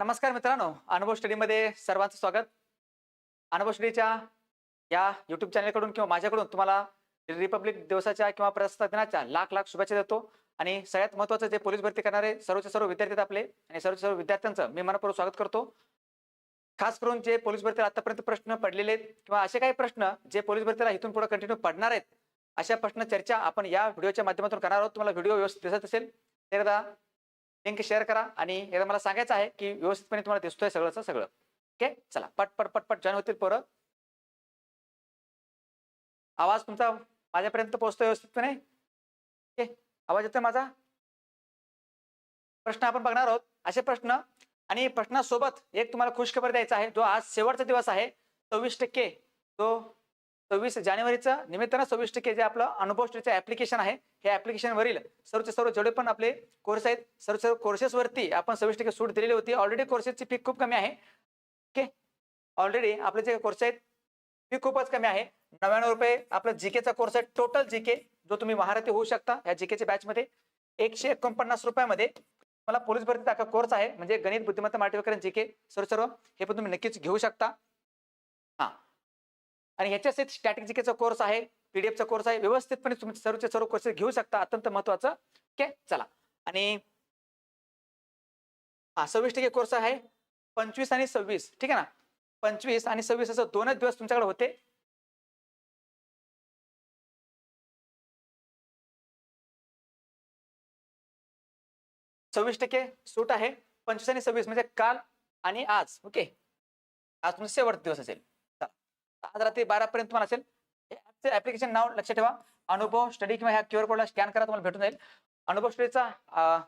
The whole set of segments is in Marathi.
नमस्कार मित्रांनो अनुभव स्टडीमध्ये सर्वांचं स्वागत. अनुभव स्टडीच्या या युट्यूब चॅनलकडून किंवा माझ्याकडून तुम्हाला रिपब्लिक दिवसाच्या किंवा प्रजासत्ताक दिनाच्या लाख लाख शुभेच्छा देतो. आणि सगळ्यात महत्त्वाचं जे पोलीस भरती करणारे सर्वचे सर्व विद्यार्थी आपले आणि सर्व सर्व विद्यार्थ्यांचं मी मनपूर्वक स्वागत करतो. खास करून जे पोलीस भरतीला आतापर्यंत प्रश्न पडलेले आहेत किंवा असे काही प्रश्न जे पोलीस भरतीला इथून पुढे कंटिन्यू पडणार आहेत अशा प्रश्न चर्चा आपण या व्हिडिओच्या माध्यमातून करणार आहोत. तुम्हाला व्हिडिओ व्यवस्थित दिसत असेल तर एकदा लिंक शेअर करा आणि एकदा मला सांगायचं आहे की व्यवस्थितपणे तुम्हाला दिसतोय सगळंच सगळं. ओके चला पटपट पटपट जॉईन होतील पोरं. आवाज तुमचा माझ्यापर्यंत पोहोचतोय व्यवस्थितपणे? ओके आवाज येतोय माझा? प्रश्न आपण बघणार आहोत. असे प्रश्न आणि प्रश्नासोबत एक तुम्हाला खुशखबर द्यायचा आहे. जो आज शेवटचा दिवस आहे सव्वीस टक्के. जो सव्वीस जानेवारीचं निमित्तानं सव्वीस टक्के जे आपलं अनुभव ऍप्लिकेशन आहे हे ऍप्लिकेशनवरील सर्वचे सर्व जेवढे पण आपले कोर्स आहेत सर्व सर्व कोर्सेसवरती आपण सव्वीस टक्के सूट दिलेली होती. ऑलरेडी कोर्सेसची फी खूप कमी आहे. ओके ऑलरेडी आपले जे कोर्स आहेत फी खूपच कमी आहे. नव्याण्णव रुपये आपला जीकेचा कोर्स आहे टोटल जीके जो तुम्ही महारथी होऊ शकता या जीकेच्या बॅचमध्ये एकशे एकोणपन्नास रुपयामध्ये मला पोलीस भरती दाखवा कोर्स आहे म्हणजे गणित बुद्धिमत्ता माटीवकरण जीके सर्व सर्व हे पण तुम्ही नक्कीच घेऊ शकता. हा. आणि ह्याच्याच एक स्टॅटिक कोर्स आहे पीडीएफचा कोर्स आहे. व्यवस्थितपणे तुम्ही सर्वचे सर्व कोर्सेस घेऊ शकता. अत्यंत महत्वाचं. ओके चला. आणि हा सव्वीस टक्के कोर्स आहे. पंचवीस आणि सव्वीस. ठीक आहे ना? पंचवीस आणि सव्वीस असं दोनच दिवस तुमच्याकडे होते. सव्वीस टक्के सूट आहे. पंचवीस आणि सव्वीस म्हणजे काल आणि आज. ओके आज तुमचा शेवट दिवस असेल. आज रात्री बारा पर्यंत तुम्हाला असेल. ऍप्लिकेशन नाव लक्षात ठेवा. अनुभव स्टडी किंवा ह्या क्यूआर कोडला स्कॅन करा तुम्हाला भेटून जाईल. अनुभव स्टडीचा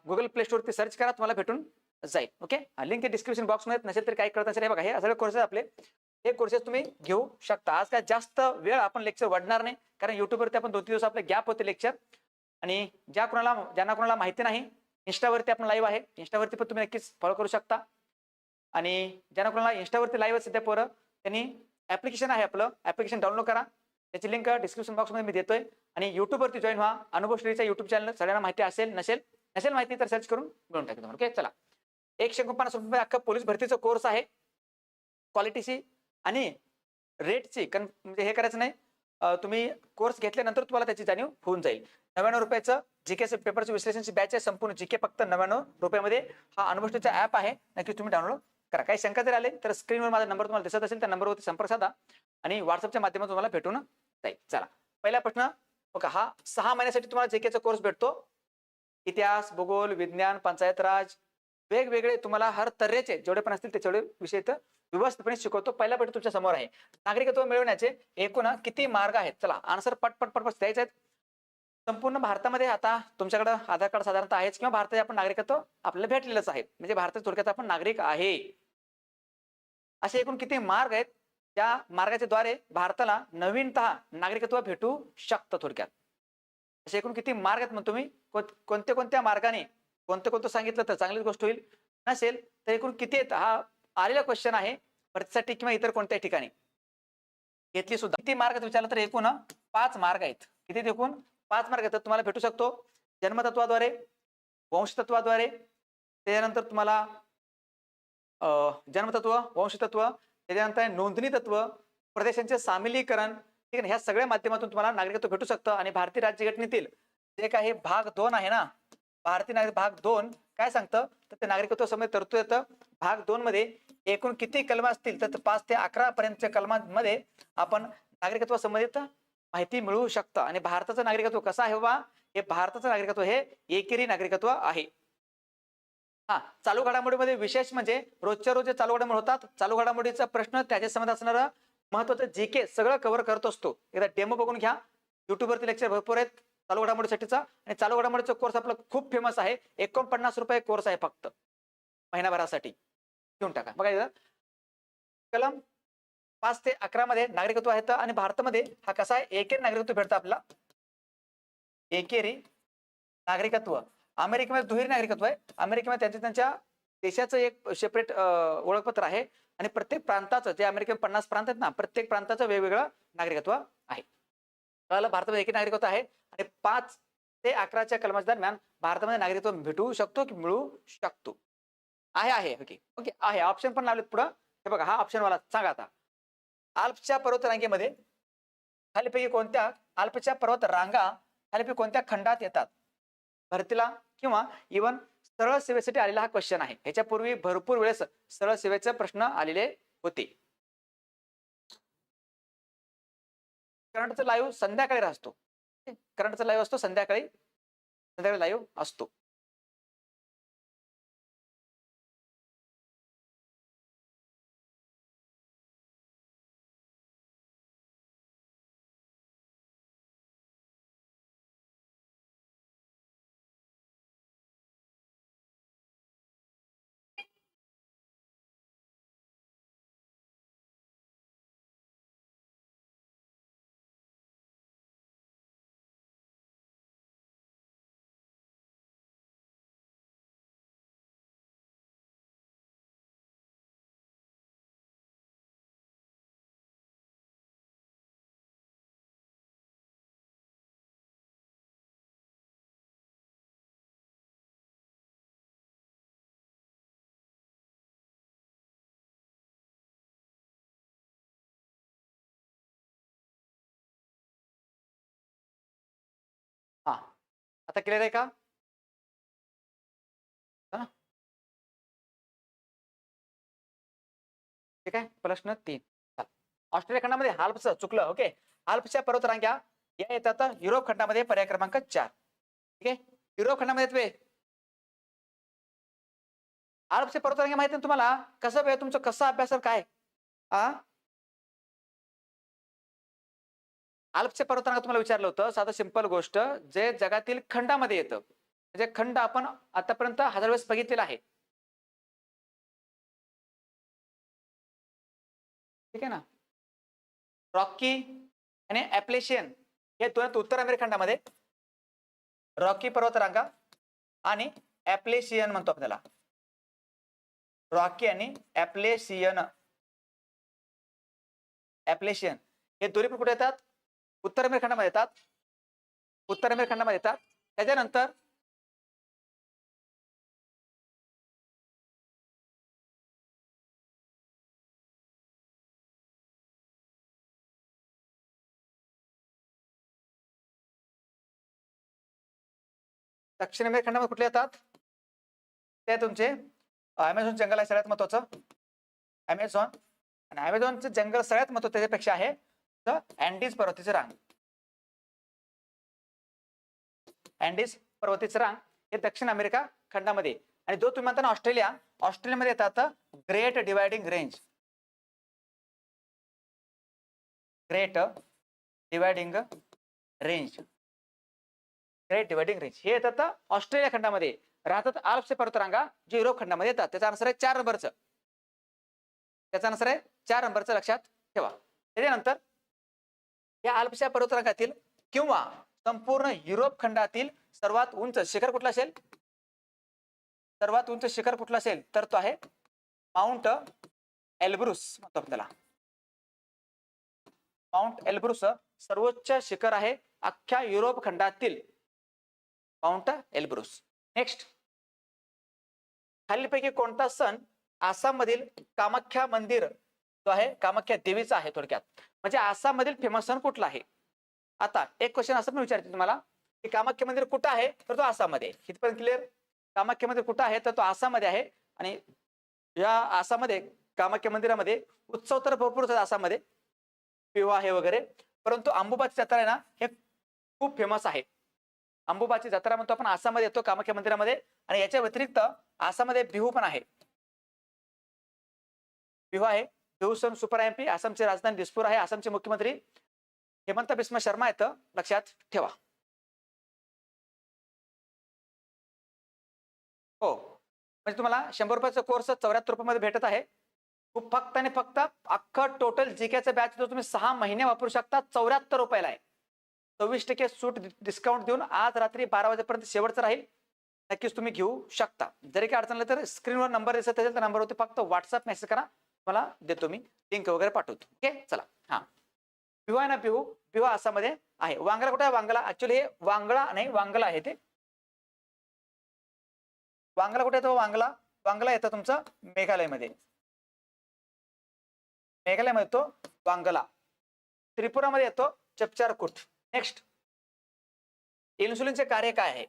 गुगल प्ले स्टोरवरती सर्च करा तुम्हाला भेटून जाईल. ओके लिंक डिस्क्रिप्शन बॉक्समध्ये नसेल तरी काय कळत नसेल हे बघा हे सगळे कोर्सेस आपले. हे कोर्सेस तुम्ही घेऊ शकता. आज काय जास्त वेळ आपण लेक्चर वाढणार नाही कारण युट्यूबवरती आपण दोन तीन दिवस आपले गॅप होते लेक्चर आणि ज्या कोणाला ज्यांना कोणाला माहिती नाही इंस्टावरती आपण लाईव्ह आहे. इंस्टावरती पण तुम्ही नक्कीच फॉलो करू शकता. आणि ज्यांना कोणाला इंस्टावरती लाईव्ह सध्या पोरं त्यांनी ऍप्लिकेशन आहे आपलं. ऍप्लिकेशन डाउनलोड करा. त्याची लिंक डिस्क्रिप्शन बॉक्समध्ये मी देतोय. आणि युट्यूबवरती जॉईन व्हा. अनुभव श्रीचा युट्यूब चॅनल सगळ्यांना माहिती असेल नसेल नसेल माहिती तर सर्च करून मिळून टाकतो ओके चला. एकशे एकोणपन्नास रुपये अख्खा पोलीस भरतीचा कोर्स आहे. क्वालिटीची आणि रेटची कन म्हणजे हे करायचं नाही. तुम्ही कोर्स घेतल्यानंतर तुम्हाला त्याची जाणीव होऊन जाईल. नव्याण्णव रुपयाचं जीके पेपरचं विश्लेषणची बॅच आहे. संपूर्ण जीके फक्त नव्याण्णव रुपयामध्ये हा अनुभवचा ऍप आहे. नक्की तुम्ही डाउनलोड करा. काही शंका जर आले तर स्क्रीनवर माझा नंबर तुम्हाला दिसत असेल त्या नंबरवरती संपर्क साधा आणि व्हॉट्सअपच्या माध्यमातून तुम्हाला भेटून जाईल. चला. पहिला प्रश्न बघा हा सहा महिन्यासाठी तुम्हाला जीकेचा कोर्स भेटतो इतिहास भूगोल विज्ञान पंचायत राज वेगवेगळे तुम्हाला हर तऱ्हेचे जेवढे पण असतील ते तेवढे विषय इथं व्यवस्थितपणे शिकवतो. पहिला पट तुमच्यासमोर आहे. नागरिकत्व मिळवण्याचे एकूण किती मार्ग आहेत? चला आन्सर पटपट पटपट द्यायचे आहेत. संपूर्ण भारतामध्ये आता तुमच्याकडे आधार कार्ड साधारणतः आहेच किंवा भारताचे आपण नागरिकत्व आपल्याला भेटलेलंच आहे. म्हणजे भारताच्या थोडक्यात आपण नागरिक आहे. असे एकूण किती मार्ग आहेत? त्या मार्गाच्या द्वारे भारताला नवीनतः नागरिकत्व भेटू शकतं थोडक्यात. असे एकूण किती मार्ग आहेत मग तुम्ही? कोणत्या कोणत्या मार्गाने? कोणतं कोणतं सांगितलं तर चांगलीच गोष्ट होईल. नसेल तर एकूण किती आहेत? हा आलेला क्वेश्चन आहे. भरतीसाठी किंवा इतर कोणत्याही ठिकाणी. घेतली सुद्धा. किती मार्ग आहेत विचारलं तर एकूण पाच मार्ग आहेत. किती एकूण? पाच मार्ग आहेत तुम्हाला भेटू शकतो. जन्मतत्वाद्वारे वंशतत्वाद्वारे त्याच्यानंतर तुम्हाला जन्मतत्व वंशतत्व त्याच्यानंतर नोंदणी तत्व प्रदेशांचे सामिलीकरण ठीक आहे ह्या सगळ्या माध्यमातून तुम्हाला नागरिकत्व भेटू शकतं आणि भारतीय राज्यघटनेतील जे काही भाग दोन आहे ना भारतीय नागरिक भाग दोन काय सांगतं? तर ते नागरिकत्व संबंधित तरतूद येतं. भाग दोन मध्ये एकूण किती कलम असतील? तर पाच ते अकरा पर्यंतच्या कलमांमध्ये आपण नागरिकत्व संबंधित माहिती मिळवू शकतं. आणि भारताचं नागरिकत्व कसं आहे बाबा? हे भारताचं नागरिकत्व हे एकेरी नागरिकत्व आहे. हा चालू घडामोडीमध्ये विशेष म्हणजे रोजच्या रोज चालू घडामोडी होतात चालू घडामोडीचा प्रश्न त्याच्या संबंध असणार महत्वाचं जे के सगळं कव्हर करत असतो. एकदा डेमो बघून घ्या. युट्यूबवरती लेक्चर भरपूर आहेत. चालू घडामोडीसाठीचा. आणि चालू घडामोडीचा कोर्स आपला खूप फेमस आहे. एकोणपन्नास रुपये कोर्स आहे फक्त. महिनाभरासाठी. घेऊन टाका. बघा कलम पाच ते अकरा मध्ये नागरिकत्व आहेत आणि भारतामध्ये हा कसा आहे? एकेरी नागरिकत्व भेटतं आपला एकेरी नागरिकत्व. अमेरिकेमध्ये दुहेरी नागरिकत्व आहे. अमेरिकेमध्ये त्यांच्या त्यांच्या देशाचं एक सेपरेट ओळखपत्र आहे. आणि प्रत्येक प्रांताचं जे अमेरिकेत पन्नास प्रांत आहेत ना प्रत्येक प्रांताचं वेगवेगळं नागरिकत्व आहे. कळालं? भारतामध्ये एकही नागरिकत्व आहे. आणि पाच ते अकराच्या कलमाच्या दरम्यान भारतामध्ये नागरिकत्व भेटू शकतो की मिळू शकतो? आहे आहे. ओके. ओके आहे. ऑप्शन पण लावलेत पुढं. हे बघा हा ऑप्शन मला सांगा आता. आल्पच्या पर्वत रांगेमध्ये खालीपैकी कोणत्या आल्पच्या पर्वत रांगा खालीपैकी कोणत्या खंडात येतात? भरतीला किंवा इवन सरळ सेवेसाठी आलेला हा क्वेश्चन आहे. ह्याच्यापूर्वी भरपूर वेळेस सरळ सेवेचे प्रश्न आलेले होते. करंटचा लाईव्ह संध्याकाळी असतो करंटचा लाईव्ह असतो संध्याकाळी संध्याकाळी लाईव्ह असतो. आता क्लिअर आहे का? ठीक आहे प्रश्न तीन. ऑस्ट्रेलिया खंडामध्ये हाल्पचं चुकलं ओके हाल्पच्या पर्वतरांग्या या येतात युरोप खंडामध्ये पर्याय क्रमांक चार. ठीक आहे? युरोप खंडामध्ये येत वे पर्वत रांग्या माहिती तुम्हाला? कसं तुमचं कसं अभ्यास काय आ? आल्पचे पर्वतरांगा तुम्हाला विचारलं होतं साधं सिंपल गोष्ट जे जगातील खंडामध्ये येतं. म्हणजे खंड आपण आतापर्यंत हजार वेळेस बघितलेला आहे. ठीक आहे ना? रॉकी आणि ऍप्लेशियन हे दोन उत्तर अमेरिका खंडामध्ये. रॉकी पर्वतरांगा आणि ऍप्लेशियन म्हणतो आपल्याला रॉकी आणि ऍप्लेशियन ऍप्लेशियन हे दोन्ही पण कुठे येतात? उत्तर अमेरिका खंडामध्ये येतात. उत्तर अमेरखंडामध्ये येतात. त्याच्यानंतर दक्षिण अमेरिका खंडामध्ये कुठले येतात? ते तुमचे अमेझॉन जंगल आहे सगळ्यात महत्वाचं. अमेझॉन. आणि अमेझॉनचं जंगल सगळ्यात महत्त्व त्याच्यापेक्षा आहे. अँडीज पर्वतीचे रांग. अँडीज पर्वतीचे रांग हे दक्षिण अमेरिका खंडामध्ये. आणि जो तुम्ही म्हणता ना ऑस्ट्रेलिया ऑस्ट्रेलियामध्ये येतात great dividing range. Great dividing range. Great dividing range. हे येतात ऑस्ट्रेलिया खंडामध्ये. राहतात आल्पचे पर्वतरांगा जे युरोप खंडामध्ये येतात. त्याचा आन्सर आहे चार नंबरचं. त्याचा आन्सर आहे चार नंबरचं लक्षात ठेवा. त्याच्यानंतर या आल्पशा पर्वतरांगातील किंवा संपूर्ण युरोप खंडातील सर्वात उंच शिखर कुठलं असेल? सर्वात उंच शिखर कुठलं असेल? तर तो आहे माउंट एल्ब्रुस म्हणतो आपण त्याला. माउंट एल्ब्रुस सर्वोच्च शिखर आहे अख्ख्या युरोप खंडातील माउंट एल्ब्रुस. नेक्स्ट खालीलपैकी कोणता सण आसाममधील कामाख्या मंदिर तो आहे कामाख्या देवीचा आहे थोडक्यात. म्हणजे आसाम मधील फेमस सण कुठला आहे? आता एक क्वेश्चन असं पण विचारते तुम्हाला की कामाख्या मंदिर कुठं आहे तर तो आसाममध्ये. आहे इथपर्यंत क्लिअर कामाख्या मंदिर कुठं आहे तर तो आसाममध्ये आहे. आणि या आसाममध्ये कामाख्या मंदिरामध्ये उत्सव तर भरपूर होतात आसाममध्ये. विवाह आहे वगैरे. परंतु अंबुबाची जत्रा आहे ना हे खूप फेमस आहे. अंबुबाची जत्रा म्हणतो आपण आसाममध्ये येतो कामाख्या मंदिरामध्ये. आणि याच्या व्यतिरिक्त आसाममध्ये बिहू पण आहे. बिहू आहे. देवसन सुपर एम पी आसामची राजधानी दिसपूर आहे आसामचे मुख्यमंत्री हेमंत बिस्म शर्मा येतं लक्षात ठेवा. हो म्हणजे तुम्हाला शंभर रुपयाचा कोर्स चौऱ्याहत्तर रुपयामध्ये भेटत आहे. खूप फक्त आणि फक्त अख्खं टोटल जीकेचा बॅच जो तुम्ही सहा महिने वापरू शकता चौऱ्याहत्तर रुपयाला आहे. सव्वीस टक्के सूट डिस्काउंट देऊन आज रात्री बारा वाजेपर्यंत शेवटचं राहील. नक्कीच तुम्ही घेऊ शकता. जरी काय अडचण तर स्क्रीनवर नंबर दिसत असेल तर नंबरवरती फक्त व्हॉट्सअप मेसेज करा. मला देतो मी. लिंक वगैरे पाठवतो. ओके चला. हा. पिवा आहे ना पिहू पिवा आसामध्ये आहे. वांगला कुठे आहे? वांगला. ऍक्च्युली हे वांगळा नाही वांगला आहे ते. वांगला कुठे येतो? वांगला. वांगला येतं तुमचं मेघालयमध्ये. मेघालयमध्ये येतो वांगला. त्रिपुरामध्ये येतो चपचारकुट. नेक्स्ट इन्सुलिनचे कार्य काय आहे?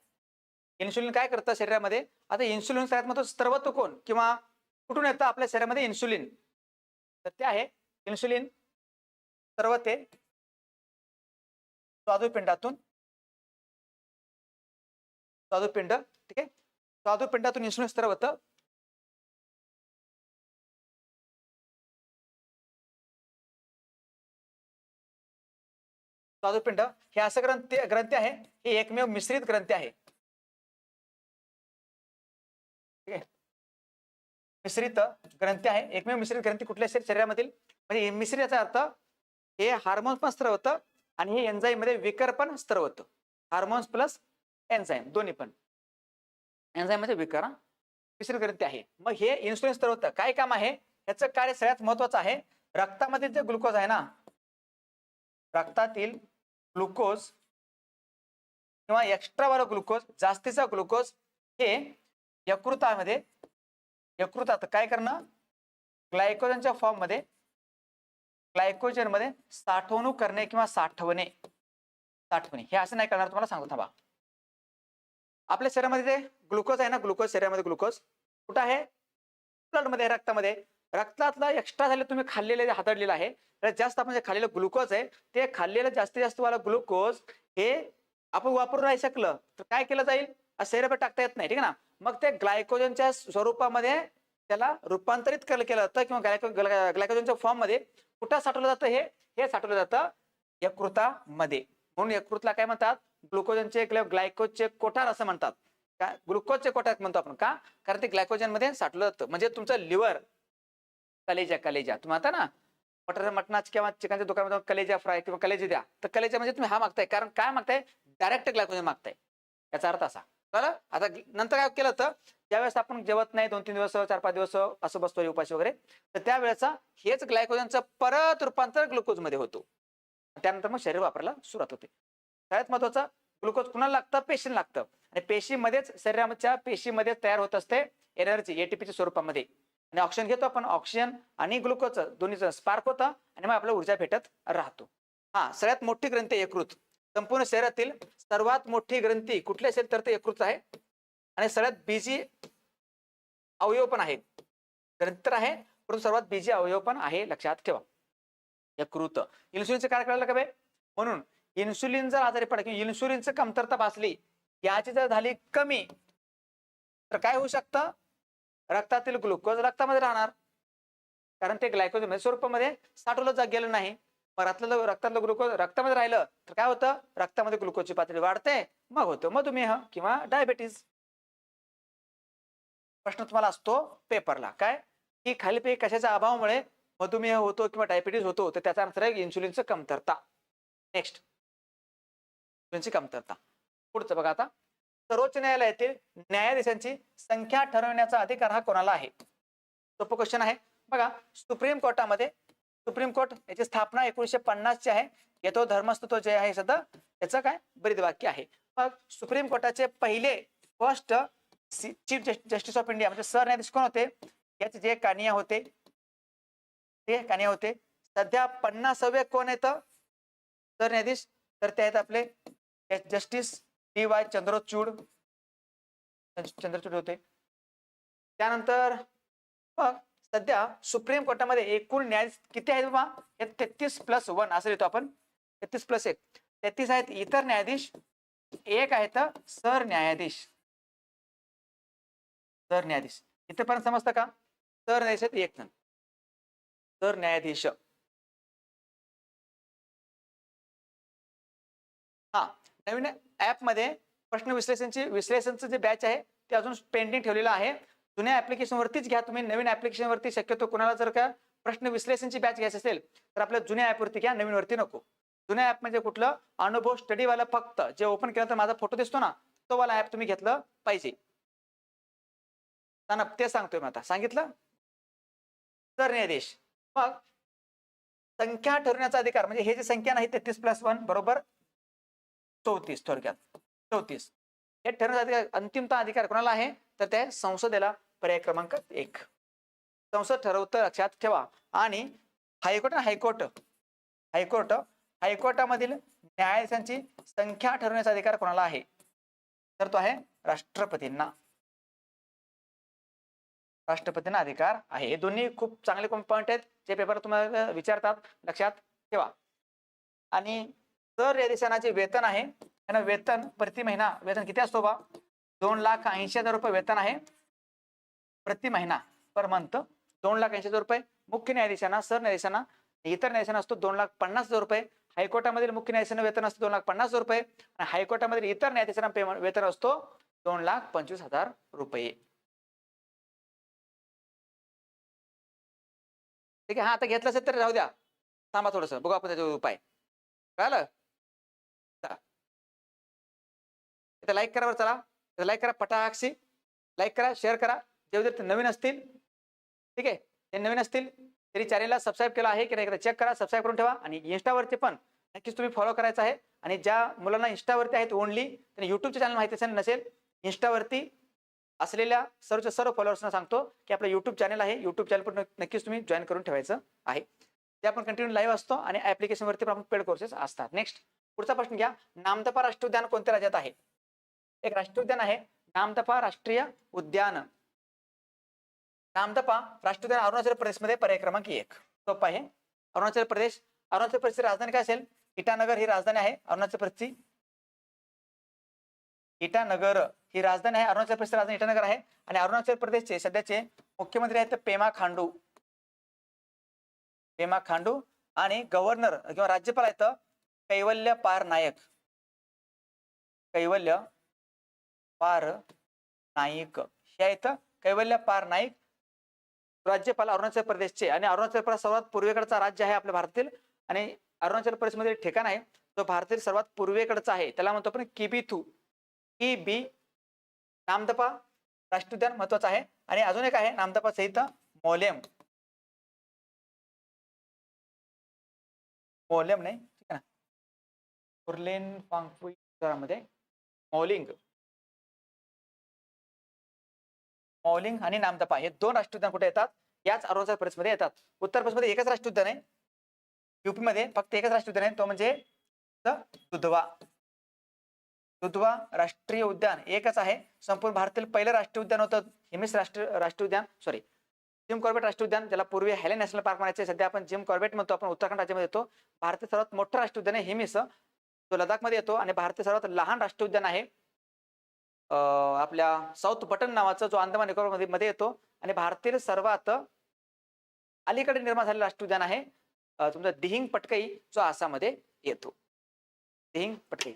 इन्सुलिन काय करतं शरीरामध्ये? आता इन्सुलिन सगळ्यात महत्वाचं स्त्रवत कोण? किंवा कुठून येतं आपल्या शरीरामध्ये इन्सुलिन तर ते आहे. इन्सुलिन ते स्वादुपिंडातून स्वादुपिंड ठीक आहे? स्वादुपिंडातून इन्सुलिन स्त्रवत स्वादुपिंड हे असं ग्रंथ ग्रंथी आहे. हे एकमेव मिश्रित ग्रंथी आहे. ठीक आहे? मिश्रित ग्रंथी आहे. एकमेव मिश्रित ग्रंथी कुठल्या शरी- शरीरामधील? म्हणजे मिश्रित याचा अर्थ हे हार्मोन्स पण स्त्रवत आणि हे एन्झाईममध्ये विकर पण स्त्रवत हार्मोन्स प्लस एन्झाईम दोन्ही पण. एन्झाईममध्ये विकर मिश्रित ग्रंथी आहे. मग हे इन्सुलिन स्त्रवत काय काम आहे? याचं कार्य सगळ्यात महत्वाचं आहे. रक्तामध्ये जे ग्लुकोज आहे ना रक्तातील ग्लुकोज किंवा एक्स्ट्रा वाला ग्लुकोज जास्तीचा ग्लुकोज हे यकृतामध्ये यकृतात काय करणं? ग्लायकोजनच्या फॉर्ममध्ये ग्लायकोजनमध्ये साठवणूक करणे किंवा साठवणे. साठवणे. हे असं नाही करणार तुम्हाला सांगतो थांबा. आपल्या शरीरामध्ये जे ग्लुकोज आहे ना ग्लुकोज शरीरामध्ये ग्लुकोज कुठं आहे? ब्लडमध्ये रक्तामध्ये. रक्तातला एक्स्ट्रा झाले तुम्ही खाल्लेले जे हाताळलेलं आहे तर जास्त आपण जे खाल्लेलं ग्लुकोज आहे ते खाल्लेलं जास्तीत जास्त वाला ग्लुकोज हे आपण वापरू नाही शकलं. तर काय केलं जाईल? आज टाकता येत नाही ठीक आहे ना? मग ते ग्लायकोजनच्या स्वरूपामध्ये त्याला रूपांतरित केलं केलं जातं किंवा ग्लायको ग्लायकोजनच्या फॉर्ममध्ये कुठं साठवलं जातं हे? हे साठवलं जातं यकृतामध्ये. म्हणून यकृतला काय म्हणतात? ग्लुकोजनचे ग्लायकोजचे कोठार असं म्हणतात. काय ग्लुकोजचे कोठार म्हणतो आपण का? कारण ते ग्लायकोजनमध्ये साठवलं जातं. म्हणजे तुमचं लिव्हर कलेजा कलेजा. तुम्ही आता ना मटर मटणाच किंवा चिकनच्या दुकानामध्ये कलेजा फ्राय किंवा कलेजा द्या. तर कलेजा म्हणजे तुम्ही हा मागताय. कारण काय मागताय? Direct glycogen मागताय. याचा अर्थ असा. कळलं? आता नंतर काय केलं तर ज्यावेळेस आपण जेवत नाही दोन तीन दिवस चार पाच दिवस असं बसतो उपाशी वगैरे तर त्यावेळेचा हेच ग्लायकोजनचं परत रूपांतर ग्लुकोजमध्ये होतो. त्यानंतर मग शरीर वापरायला सुरुवात होते. सगळ्यात महत्वाचं ग्लुकोज कुणाला लागतं? पेशीला लागतं. आणि पेशीमध्येच शरीराच्या पेशीमध्ये तयार होत असते एनर्जी एटीपीच्या स्वरूपामध्ये. आणि ऑक्सिजन घेतो आपण ऑक्सिजन आणि ग्लुकोज दोन्हीचं स्पार्क होतं आणि मग आपल्याला ऊर्जा भेटत राहतो. हा सगळ्यात मोठी ग्रंथी आहे यकृत संपूर्ण शरीरातील सर्वात मोठी ग्रंथी कुठली असेल तर ते यकृत आहे. आणि सगळ्यात बीजी अवयव पण आहे ग्रंथी तर आहे परंतु सर्वात बीजी अवयव पण आहे लक्षात ठेवा. यकृत. इन्सुलिनचं काय करायला का म्हणून इन्सुलिन जर आजारी पडला किंवा इन्सुलिनचं कमतरता भासली याची जर झाली कमी तर काय होऊ शकतं? रक्तातील ग्लुकोज रक्तामध्ये राहणार. कारण ते ग्लायकोज म्हणजे स्वरूपामध्ये साठवलं जा गेलं नाही. रक्तातलं रक्तातलं ग्लुकोज रक्तामध्ये राहिलं तर काय होतं? रक्तामध्ये ग्लुकोजची पातळी वाढते मग होतं मधुमेह किंवा डायबेटीज प्रश्न तुम्हाला असतो पेपरला. काय? की खालीपैकी कशाच्या अभावामुळे मधुमेह होतो किंवा डायबिटीज होतो तर त्याचा अंतर आहे इन्सुलिनचं कमतरता. नेक्स्ट इन्सुलिनची कमतरता. पुढचं बघा आता. सर्वोच्च न्यायालयातील न्यायाधीशांची संख्या ठरवण्याचा अधिकार हा कोणाला आहे? सोपं क्वेश्चन आहे. बघा सुप्रीम कोर्टामध्ये सुप्रीम कोर्ट याची स्थापना एकोणीशे पन्नासची आहे. येतो धर्मस्तत्व जे आहे सध्या याचं काय? ब्रीद वाक्य आहे. मग सुप्रीम कोर्टाचे पहिले first chief justice of India म्हणजे सरन्यायाधीश कोण होते? याचे जे कानिया होते. ते कानिया होते. सध्या पन्नासावे कोण येतं सरन्यायाधीश. तर ते आहेत आपले justice D Y Chandrachud. Chandrachud होते. त्यानंतर मग सध्या सुप्रीम कोर्टामध्ये एकूण न्याय किती आहेत बाबा हे तेहतीस प्लस वन असं लिहितो आपण. तेहतीस प्लस एक. तेहतीस आहेत इतर न्यायाधीश. एक आहेत सर न्यायाधीश. सर न्यायाधीश. इथेपर्यंत समजतं का? सर न्यायाधीश आहेत एक जण. सर न्यायाधीश. हा. नवीन ऍपमध्ये प्रश्न विश्लेषणची विश्लेषणचं जे बॅच आहे ते अजून पेंडिंग ठेवलेलं आहे. जुन्या ऍप्लिकेशन वरतीच घ्या तुम्ही नवीन ऍप्लिकेशन वरती शक्यतो कोणाला जर का प्रश्न विश्लेषणची बॅच घ्यायची असेल तर आपल्या जुन्या ऍप वरती घ्या नवीन वरती नको. जुन्या ऍप म्हणजे कुठलं? अनुभव स्टडी वाला फक्त जे ओपन केलं तर माझा फोटो दिसतो ना तो वाला ऍप तुम्ही घेतलं पाहिजे. ना ते सांगतोय मी आता. सांगितलं? तर न्यायाधीश मग संख्या ठरवण्याचा अधिकार म्हणजे हे जे संख्या नाही तेहतीस प्लस वन बरोबर? चौतीस थोडक्यात. चौतीस. हे ठरवण्याचा अधिकार अंतिमता अधिकार कोणाला आहे? तर त्या संसदेला पर्याय क्रमांक एक. संसद ठरवतं लक्षात ठेवा. आणि हायकोर्ट आणि हायकोर्ट. हायकोर्ट हायकोर्टामधील न्यायाधीशांची संख्या ठरवण्याचा अधिकार कोणाला आहे? तर तो आहे राष्ट्रपतींना. राष्ट्रपतींना अधिकार आहे. हे दोन्ही खूप चांगले पॉईंट आहेत. जे पेपर तुम्हाला विचारतात लक्षात ठेवा. आणि तर या वेतन आहे त्यांना वेतन प्रति महिना वेतन किती असतो बा? दोन लाख ऐंशी हजार रुपये वेतन आहे. प्रति महिना पर मंथ दोन लाख ऐंशी हजार रुपये. मुख्य न्यायाधीशांना सरन्यायाधीशांना इतर न्यायाधीशांना असतो दोन लाख पन्नास हजार रुपये. हायकोर्टामधील मुख्य न्यायाधीशांना वेतन असतो दोन लाख पन्नास हजार रुपये. आणि हायकोर्टामधील इतर न्यायाधीशांना पेमेंट वेतन असतो दोन लाख पंचवीस हजार रुपये. ठीक आहे हा आता घेतलं असेल तर राहू द्या. थांबा थोडस बघू आपण त्याच्यावर उपाय. कळालं? लाईक करा बरं चला. लाईक करा पटाक्षी लाईक करा शेअर करा. जे विद्यार्थी नवीन असतील ठीक आहे? ते नवीन असतील तरी चॅनेलला सबस्क्राईब केला आहे की नाही एकदा चेक करा सबस्क्राईब करून ठेवा आणि इंस्टावरती पण नक्कीच तुम्ही फॉलो करायचं आहे. आणि ज्या मुलांना इंस्टावरती आहेत ओनली त्यांना युट्यूबचे चॅनल माहिती असेल नसेल इंस्टावरती असलेल्या सर्वच्या सर्व फॉलोअर्सना सांगतो की आपलं युट्यूब चॅनल आहे. युट्यूब चॅनल पण नक्कीच तुम्ही जॉईन करून ठेवायचं आहे. ते आपण कंटिन्यू लाईव्ह असतो आणि ऍप्लिकेशनवरती पण आपण पेड कोर्सेस असतात. नेक्स्ट पुढचा प्रश्न घ्या. नामदफा राष्ट्रीय उद्यान कोणत्या राज्यात आहे? एक राष्ट्रीय उद्यान आहे. नामदफा राष्ट्रीय उद्यान. नामदफा राष्ट्रीय उद्यान अरुणाचल प्रदेशमध्ये पर्याय क्रमांक एक. सोपा आहे. अरुणाचल प्रदेश अरुणाचल प्रदेशची राजधानी काय असेल? इटानगर ही राजधानी आहे. अरुणाचल प्रदेशची इटानगर ही राजधानी आहे. अरुणाचल प्रदेशची राजधानी इटानगर आहे. आणि अरुणाचल प्रदेशचे सध्याचे मुख्यमंत्री आहेत पेमा खांडू. पेमा खांडू आणि गव्हर्नर किंवा राज्यपाल आहेत कैवल्य पार नायक. कैवल्य पार नाईक हे आहेत कैवल्य पार नाईक राज्यपाल अरुणाचल प्रदेशचे. आणि अरुणाचल प्रदेश सर्वात पूर्वेकडचा राज्य आहे आपल्या भारतातील. आणि अरुणाचल प्रदेशमध्ये एक ठिकाण आहे जो भारतातील सर्वात पूर्वेकडचा आहे. त्याला म्हणतो आपण किबिथू की बी नामदपा राष्ट्रीय उद्यान महत्वाचं आहे. आणि अजून एक आहे नामदपा सहित मोलेम मौल्यम नाही ठीक आहे ना. उर्लेन फांगफुई मध्ये मौलिंग. मौलिंग आणि नामदपा हे दोन राष्ट्रीय उद्यान कुठे येतात? याच अरुणाचल प्रदेशमध्ये येतात. उत्तर प्रदेशमध्ये एकच राष्ट्रीय उद्यान आहे युपी मध्ये फक्त एकच राष्ट्रीय उद्यान आहे तो म्हणजे दुधवा. दुधवा राष्ट्रीय उद्यान एकच आहे. संपूर्ण भारतातील पहिलं राष्ट्रीय उद्यान होतं. हिमिस राष्ट्रीय राष्ट्रीय उद्यान सॉरी जिम कॉर्बेट राष्ट्रीय उद्यान ज्याला पूर्वी हॅले नॅशनल पार्क म्हणायचे सध्या आपण जिम कॉर्बेट म्हणतो. आपण उत्तराखंड राज्यामध्ये येतो. भारतीय सर्वात मोठं राष्ट्रीय उद्यान आहे हिमिस तो लडाखमध्ये येतो आणि भारतीय सर्वात लहान राष्ट्रीय उद्यान आहे आपल्या साऊथ बटन नावाचा जो अंदमान निकोबारमध्ये येतो आणि भारतातील सर्वात अलीकडे निर्माण झालेलं राष्ट्रीय उद्यान आहे तुमचा दिहिंग पटकई जो आसाममध्ये येतो. दिहिंग पटकई.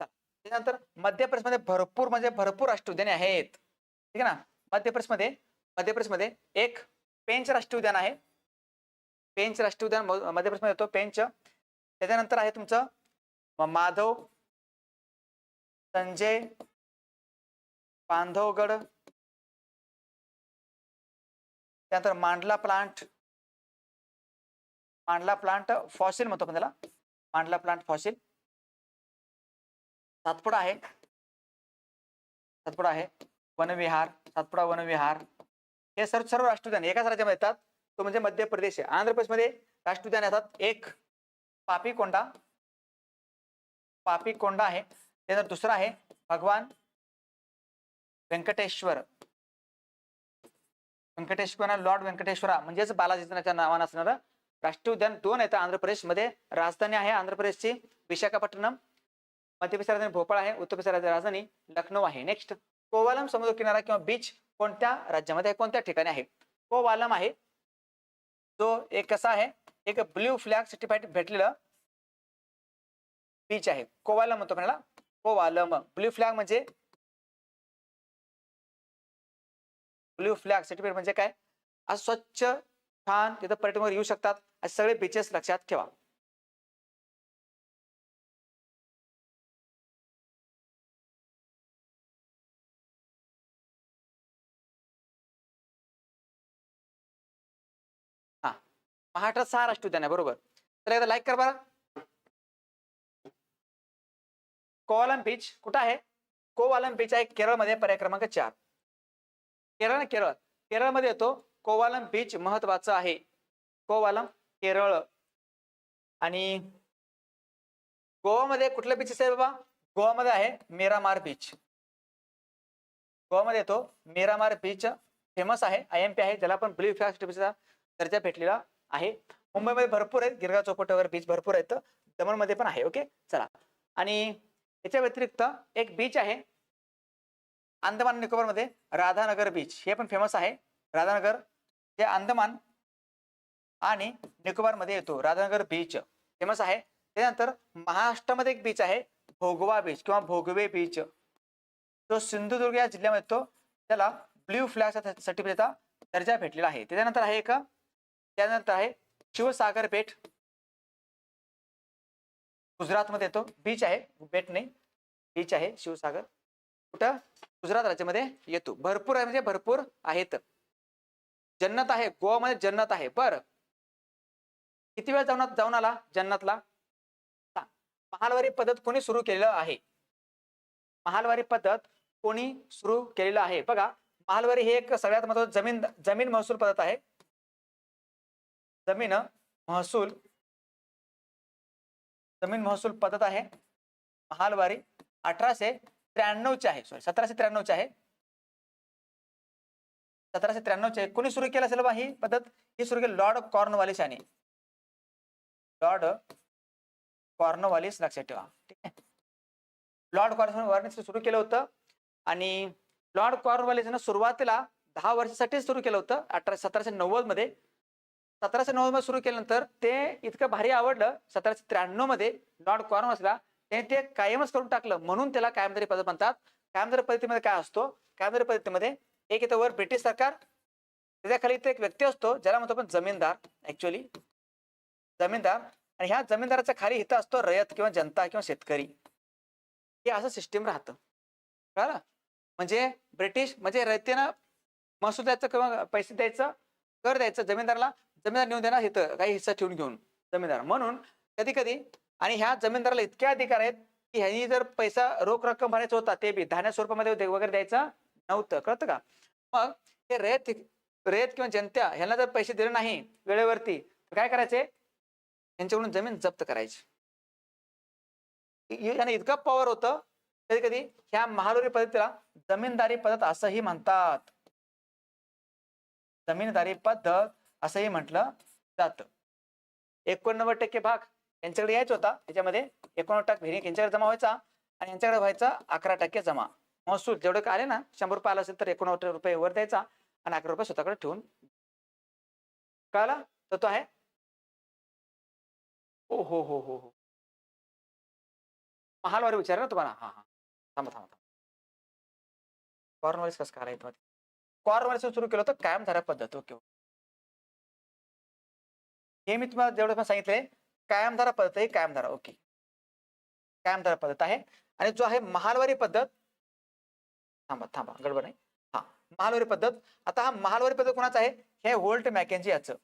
त्यानंतर मध्य प्रदेशमध्ये भरपूर म्हणजे भरपूर राष्ट्रीय उद्याने आहेत. ठीक आहे ना? मध्य प्रदेशमध्ये मध्य प्रदेशमध्ये एक पेंच राष्ट्रीय उद्यान आहे. पेंच राष्ट्रीय उद्यान मध्य प्रदेशमध्ये येतो पेंच. त्याच्यानंतर आहे तुमचं माधव संजय बांधवगड त्यानंतर मांडला प्लांट मांडला प्लांट फॉसिल म्हणतो आपण त्याला. मांडला प्लांट फॉसिल सातपुडा आहे. सातपुडा आहे. वनविहार सातपुडा वनविहार. हे सर्व सर्व राष्ट्रउद्यान एकाच राज्यामध्ये येतात. तो म्हणजे मध्य प्रदेश आहे. आंध्र प्रदेशमध्ये राष्ट्रउद्यान येतात. एक पापी कोंडा पापी कोंडा आहे. त्यानंतर दुसरा आहे. भगवान व्यंकटेश्वर. व्यंकटेश्वर लॉर्ड व्यंकटेश्वरा म्हणजेच बालाजीच्या नावानं असणारं राष्ट्रीय उद्यान दोन येतं आंध्र प्रदेशमध्ये. राजधानी आहे आंध्र प्रदेशची विशाखापट्टणम. मध्य प्रदेश राजधानी भोपाळ आहे उत्तर प्रदेश राजधानी लखनौ आहे. नेक्स्ट कोवालम समुद्र किनारा किंवा बीच कोणत्या राज्यामध्ये आहे? कोणत्या ठिकाणी आहे? कोवालम आहे. जो एक कसा आहे? एक ब्ल्यू फ्लॅग सर्टिफाईड भेटलेलं बीच आहे. कोवालम म्हणतो म्हणाला कोवालम. ब्ल्यू फ्लॅग म्हणजे ब्ल्यू फ्लॅग सर्टिफिकेट म्हणजे काय? असं स्वच्छ छान तिथं पर्यटन येऊ शकतात. असे सगळे बीचेस लक्षात ठेवा. हा. महाराष्ट्रात सहा राष्ट्रीय उद्यान आहे बरोबर. तर एकदा लाईक कर बरं. कोवालम बीच कुठं आहे? कोवालम बीच आहे केरळमध्ये पर्याय क्रमांक चार. केरळ ना केरळ. केरळमध्ये येतो. कोवालम बीच महत्वाचं आहे. कोवालम केरळ. आणि गोवामध्ये कुठलं बीच आहे बाबा? गोवामध्ये आहे मेरामार बीच गोवामध्ये येतो. मेरामार बीच फेमस आहे. आय एम पी आहे. ज्याला पण ब्ल्यू फॅस्ट बीचचा दर्जा भेटलेला आहे. मुंबईमध्ये भरपूर आहेत. गिरगाव चौपट वगैरे बीच भरपूर आहेत. दमणमध्ये पण आहे. ओके चला. आणि याच्या व्यतिरिक्त एक बीच आहे. अंदमान निकोबारमध्ये राधानगर बीच हे पण फेमस आहे. राधानगर हे अंदमान आणि निकोबारमध्ये येतो. राधानगर बीच फेमस आहे. त्यानंतर महाराष्ट्रामध्ये एक बीच आहे भोगवा बीच किंवा भोगवे बीच तो सिंधुदुर्ग या जिल्ह्यामध्ये येतो त्याला ब्ल्यू फ्लॅगचा सर्टिफिकेटचा दर्जा भेटलेला आहे. त्याच्यानंतर आहे एक त्यानंतर आहे शिवसागर बेट. गुजरातमध्ये येतो. बीच आहे बेट नाही. बीच आहे शिवसागर. कुठं? गुजरात राज्यामध्ये येतो. भरपूर आहे म्हणजे भरपूर आहेत. जन्नत आहे गोवामध्ये जन्नत आहे. बर. किती वेळ जाऊन जाऊन आला? जन्नतला? महालवारी पद्धत कोणी सुरू केलेलं आहे? महालवारी पद्धत कोणी सुरू केलेलं आहे? बघा महालवारी हे एक सगळ्यात महत्वाचं जमीन जमीन महसूल पद्धत आहे. जमीन महसूल जमीन महसूल पद्धत आहे. महालवारी अठराशे त्र्याण्णवचे आहे. सॉरी सतराशे त्र्याण्णवचे आहे. सतराशे त्र्याण्णवचे आहे. कोणी सुरू केलं असेल बा ही पद्धत? ही सुरू केली लॉर्ड कॉर्नवालिस याने. लॉर्ड कॉर्नवालिस लक्षात ठेवा. ठीक आहे? लॉर्ड कॉर्नवालिस सुरू केलं होतं आणि लॉर्ड कॉर्नवालिसनं सुरुवातीला दहा वर्षासाठी सुरू केलं होतं अठरा सतराशे नव्वदमध्ये सतराशे नव्वदमध्ये सुरू केल्यानंतर ते इतकं भारी आवडलं सतराशे त्र्याण्णवमध्ये लॉर्ड कॉर्नवालिसला त्याने ते कायमच करून टाकलं. म्हणून त्याला कायमदारी पद्धत म्हणतात. कायमदारी पद्धतीमध्ये काय असतो? कायमदारी पद्धतीमध्ये एक इथं वर ब्रिटिश सरकार त्याच्याखाली इथे एक व्यक्ती असतो ज्याला म्हणतो आपण जमीनदार ऍक्च्युअली जमीनदार. आणि ह्या जमीनदाराच्या खाली इथं असतो रयत किंवा जनता किंवा शेतकरी. हे असं सिस्टीम राहतं. कळलं? म्हणजे ब्रिटिश म्हणजे रयतेनं महसूल द्यायचं किंवा पैसे द्यायचं कर द्यायचं जमीनदाराला. जमीनदार नेऊन देणार इथं काही हिस्सा ठेवून घेऊन जमीनदार. म्हणून कधी कधी आणि ह्या जमीनदाराला इतके अधिकार आहेत की ह्यांनी जर पैसा रोख रक्कम भरायचा होता ते बी धान्य स्वरूपामध्ये वगैरे द्यायचं नव्हतं. कळतं का? मग हे रयत रयत किंवा जनता ह्यांना जर पैसे दिले नाही वेळेवरती तर काय करायचे? यांच्याकडून जमीन जप्त करायची. यांना इतकं पॉवर होतं कधी कधी ह्या महालोरी पद्धतीला जमीनदारी पद्धत असंही म्हणतात. जमीनदारी पद्धत असंही म्हटलं जात. एकोणनव्वद टक्के भाग यांच्याकडे यायचा होता. त्याच्यामध्ये एकोणनव्वद टक्के व्हेरिंग यांच्याकडे जमा व्हायचा आणि यांच्याकडे व्हायचा अकरा टक्के जमा. महसूल जेवढे काय आले ना शंभर रुपये आला असेल तर एकोणनव्वद रुपये वर द्यायचा आणि अकरा रुपये स्वतःकडे ठेवून. कळाला? तर तो आहे. ओ हो हो हो हो. महालवारी विचार ना तुम्हाला? हा हा. थांबा थांबा थांबा. कॉर्नवालिस कसं करायचं कॉर्नवालिस सुरू केलं होतं कायम झाल्या पद्धत ओके. हे मी तुम्हाला जेवढं पण सांगितलंय कायमधारा पद्धत आहे कायमधारा ओके. कायमधारा पद्धत आहे. आणि जो आहे महालवारी पद्धत थांबा थांबा गडबड नाही. हा महालवारी पद्धत. आता हा महालवारी पद्धत कोणाचा आहे? हे होल्ट मॅकेन्जी याचं.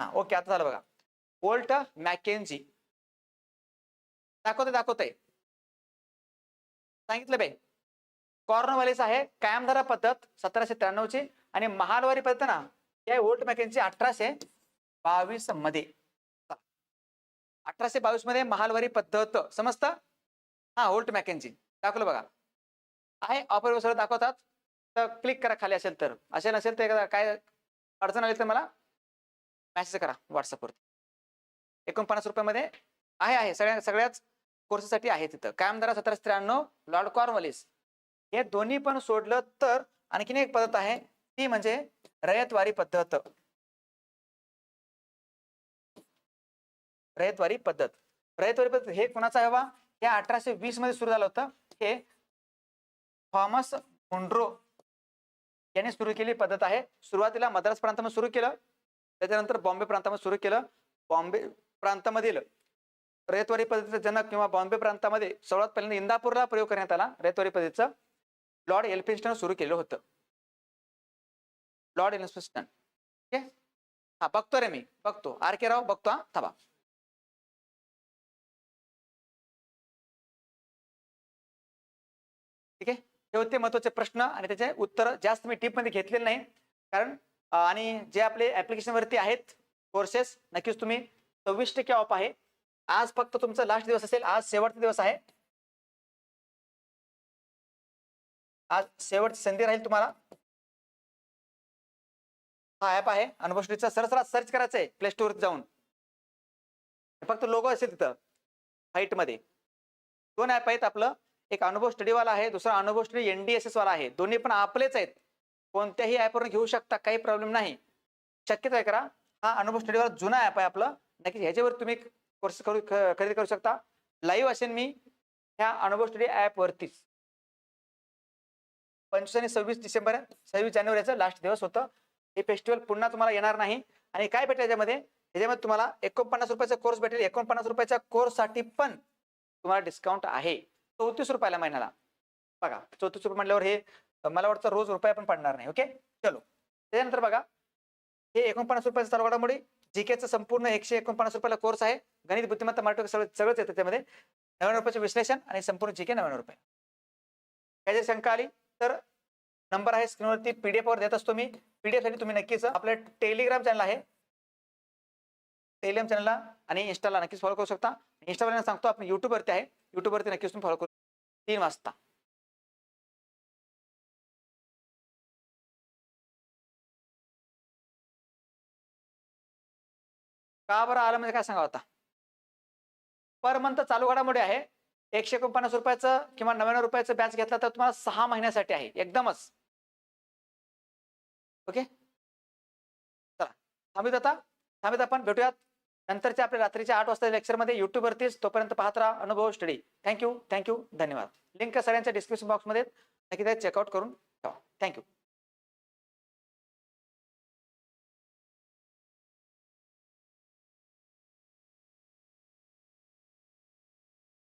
हा ओके आता झालं बघा. Holt Mackenzie. दाखवते दाखवते सांगितलं बाई कॉर्नवालिस आहे. कायमधारा पद्धत सतराशे त्र्याण्णव ची. आणि महालवारी पद्धत ना या वोल्ट मॅकेनची अठराशे बावीसमध्ये. अठराशे बावीसमध्ये महालवारी पद्धत समजतं? हा होल्ट मॅकेनची दाखवलं बघा. आहे. ऑपर सगळं दाखवतात. तर क्लिक करा खाली असेल तर. असेल नसेल तर काय अडचण आली तर मला मेसेज करा व्हॉट्सअपवरती एकोणपन्नास रुपयामध्ये आहे आहे. सगळ्या सगळ्याच कोर्सेससाठी आहे तिथं. कायमदारा सतराशे त्र्याण्णव लॉर्ड कॉर्नवालिस हे दोन्ही पण सोडलं तर आणखीन एक पद्धत आहे ती म्हणजे रयतवारी पद्धत. रयतवारी पद्धत. रयतवारी पद्धत हे कोणाचा आहे बा? हे अठराशे वीसमध्ये सुरू झालं होतं. हे थॉमस मुंड्रो यांनी सुरू केली पद्धत आहे. सुरुवातीला मद्रास प्रांतामध्ये सुरू केलं. त्याच्यानंतर बॉम्बे प्रांतामध्ये सुरू केलं. बॉम्बे प्रांतामधील रयतवारी पद्धतीचा जनक किंवा बॉम्बे प्रांतामध्ये सर्वात पहिल्यांदा इंदापूरला प्रयोग करण्यात आला रयतवारी पद्धतीचं. लॉर्ड एल्फिन्स्टन सुरू केलं होतं. लॉर्ड एल्फिन्स्टन ओके हा बघतो रे मी. बघतो. आर के राव बघतो हा. थांबा. हे होते महत्त्वाचे प्रश्न आणि त्याचे उत्तर जास्त मी टीपमध्ये घेतलेले नाही. कारण आणि जे आपले ऍप्लिकेशन वरती आहेत कोर्सेस नक्कीच तुम्ही सव्वीस टक्के ऑफ आहे. आज फक्त तुमचा लास्ट दिवस असेल. आज शेवटचा दिवस आहे. आज शेवटची संधी राहील तुम्हाला. हा ऍप आहे. अनुभव स्टडीचा सरसरा सर्च करायचं आहे प्ले स्टोअर जाऊन. फक्त लोगो असेल तिथं. फाईटमध्ये. दोन ऍप आहेत आपलं. एक अनुभव स्टडीवाला आहे दुसरा अनुभव स्टडी एनडीएसएस वाला आहे. दोन्ही पण आपलेच आहेत. कोणत्याही ऍपवरून घेऊ शकता काही प्रॉब्लेम नाही. शक्यतो आहे करा. हा अनुभव स्टडीवाला जुना ऍप आहे आपलं. नक्की ह्याच्यावर तुम्ही कोर्स करू खरेदी करू शकता. लाईव्ह असेल मी. ह्या अनुभव स्टडी ऍपवरतीच पंचवीस आणि सव्वीस डिसेंबर सव्वीस जानेवारीचं लास्ट दिवस होतं. हे फेस्टिवल पुन्हा तुम्हाला येणार नाही. आणि काय भेटेल याच्यामध्ये? याच्यामध्ये तुम्हाला एकोणपन्नास रुपयाचा कोर्स भेटेल. एकोणपन्नास रुपयाच्या कोर्ससाठी पण तुम्हाला डिस्काउंट आहे. चौतीस रुपयाला महिन्याला. बघा चौतीस रुपये म्हटल्यावर हे मला वाटतं रोज रुपया पण पडणार नाही ओके चलो. त्याच्यानंतर बघा हे एकोणपन्नास रुपयाचं चालू घडामोडी जीकेचं संपूर्ण एकशे एकोणपन्नास रुपयाला कोर्स आहे. गणित बुद्धिमत्ता मराठी सगळं सगळंच येतं त्यामध्ये. नव्याण्णव रुपयाचे विश्लेषण आणि संपूर्ण जीके नव्याण्णव रुपये. काय जर शंका आली? तर नंबर आहे स्क्रीनवरती पीडीएफ वर देत असतो मी पीडीएफसाठी तुम्ही नक्कीच आपलं टेलिग्राम चॅनल आहे. टेलिग्राम चॅनलला आणि इंस्टाला नक्कीच फॉलो करू शकता. इंस्टावर सांगतो आपण युट्यूबवरती आहे. युट्यूबवरती नक्कीच तुम्ही फॉलो करू तीन वाजता. का बरं आलं म्हणजे काय सांगा आता? पर मंथ चालू घडामोडी आहे. एकशे एकोणपन्नास रुपयाचं किंवा नव्याण्णव रुपयाचं बॅच घेतला तर तुम्हाला सहा महिन्यासाठी आहे एकदमच. ओके? चला थांबित आता. थांबित आपण भेटूयात. नंतरच्या आपल्या रात्रीच्या आठ वाजता लेक्चरमध्ये युट्यूबवरतीच तोपर्यंत पाहत राहा Anubhav study. Thank you thank you धन्यवाद. लिंक सगळ्यांच्या डिस्क्रिप्शन बॉक्समध्ये नक्की चेकआउट करून ठेवा. थँक्यू.